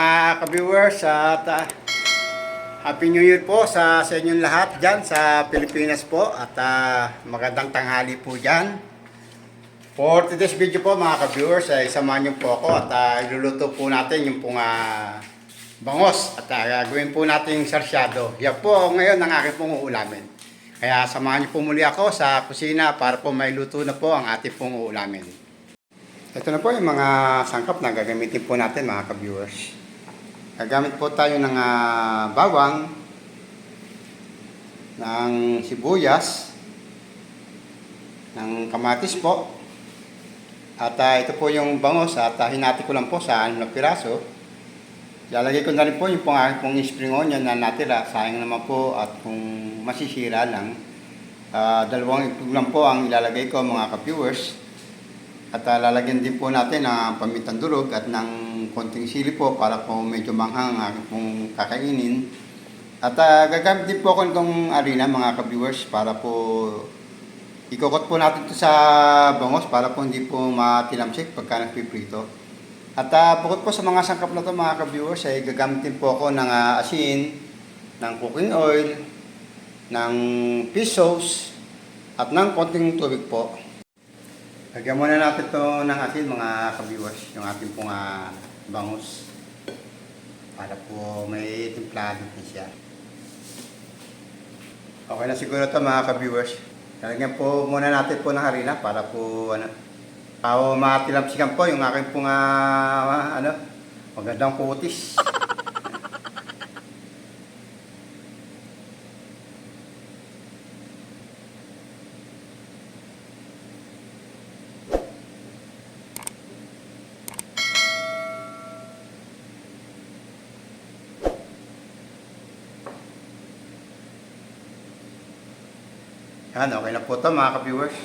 mga ka-viewers at ah, Happy New Year po sa, sa inyong lahat dyan sa Pilipinas po at ah, magandang tanghali po dyan. For today's video po mga ka-viewers ay samahan niyo po ako at ah, iluluto po natin yung pong ah, bangos at ah, gagawin po natin yung sarsyado. Yan po ngayon ang aking pong uulamin. Kaya samahan niyo po muli ako sa kusina para po may luto na po ang ating pong uulamin. Ito na po yung mga sangkap na gagamitin po natin mga ka-viewers. Gagamit po tayo ng ah, bawang, ng sibuyas, ng kamatis po, at ah, ito po yung bangos at ah, hinati ko lang po sa anim na piraso. Lalagay ko na rin po yung pong pong spring onion na natira. Sayang naman po at kung masisira lang. ah, dalawang itlog lang po ang ilalagay ko mga ka-viewers. At ah, lalagyan din po natin ng pamintang durog at ng konting sili po para po medyo manghang ang aking pong kakainin. At ah, gagamit din po ako nitong arena mga ka-viewers para po ikokot po natin ito sa bangos para po hindi po matilamsik pagka nagpiprito. At ah, bukod po sa mga sangkap na ito mga ka-viewers ay gagamit din po ako ng ah, asin, ng cooking oil, ng fish sauce, at ng konting tubig po. Lagyan muna natin ito ng asin mga ka-viewers, yung ating pong ah, bangus. Para po may timplado din siya. Okay na siguro ito mga ka-viewers. Lalagyan po muna natin po ng harina para po ano, para matilamsikan po yung aking pong ah, ano, magandang kutis. Yan, okay na po ito mga ka-viewers.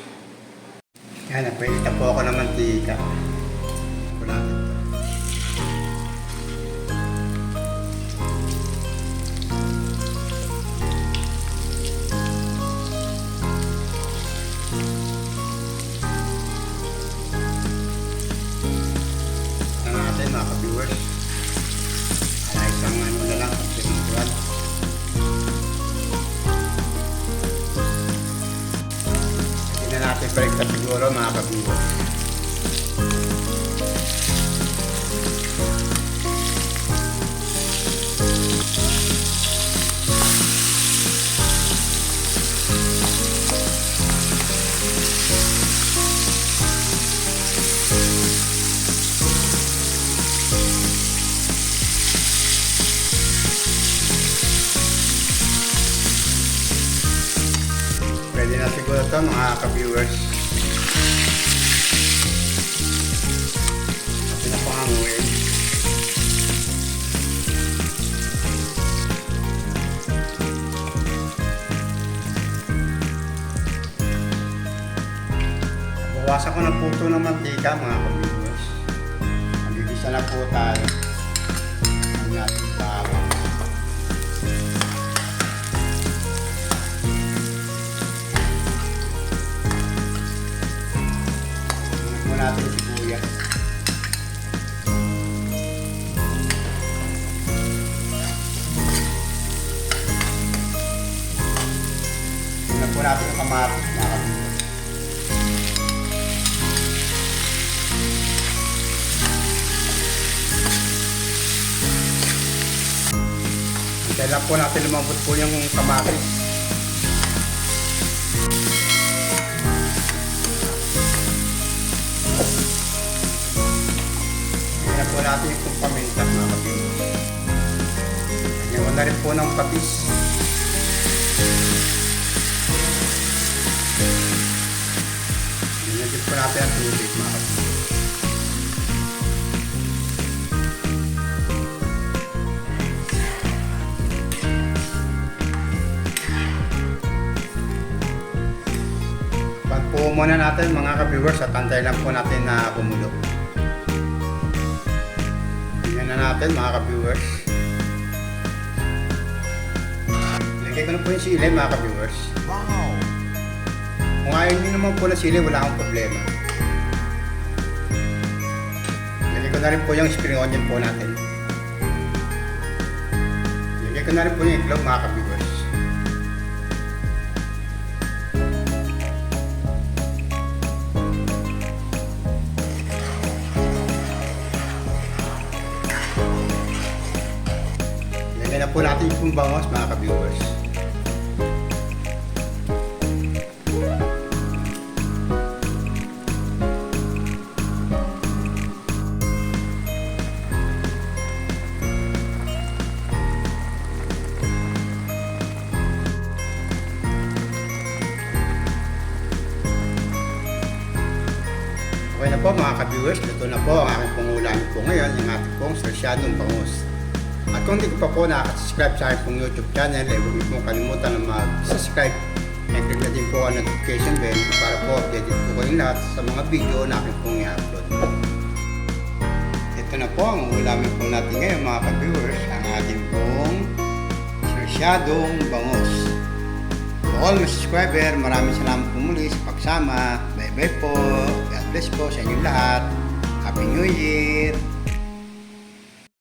Yan, nagpainita po ako ng mantika. Na natin balik siguro mga ka-viewers. Pwede na siguro ito mga ka-viewers. Kasi na panganguin. Bawasan ko ng puto ng mantika mga ka-viewers. Magigisa na po tayo. Natin yung kamatis mga kapatid. Lang po natin lumambot po yung kamatis. Tingnan po natin yung paminta mga kapatid. Ko na rin po ng patis. Lagyan din po natin ang tubig mga kapatid. Pag po muna natin mga ka-viewers at antay lang po natin na bumulo. Tingnan na natin mga ka-viewers. Ilagay ko na po yung sili mga ka-viewers. Wow! Kung ayaw nyo naman po na sili, wala akong problema. Ilagay ko na rin po yung spring onion po natin. ko na rin po yung itlog mga ka-viewers. Lagyan na po natin yung bangos mga ka-viewers. Okay na po mga ka-viewers, luto na po ang aking pangulam po ngayon, yung ating pong sarsyadong bangus. At kung hindi ko pa po nakasubscribe sa aking pong YouTube channel, eh huwag niyo pong kalimutan na mag-subscribe and click na din po ang notification bell para po updated po kayong lahat sa mga video na aking pong i-upload. Ito na po ang ulamin po natin ngayon mga ka-viewers, ang ating pong sarsyadong bangus. To all my subscriber, maraming salamat po muli sa pagsama. Bye-bye po. God bless po sa inyong lahat. Happy New Year!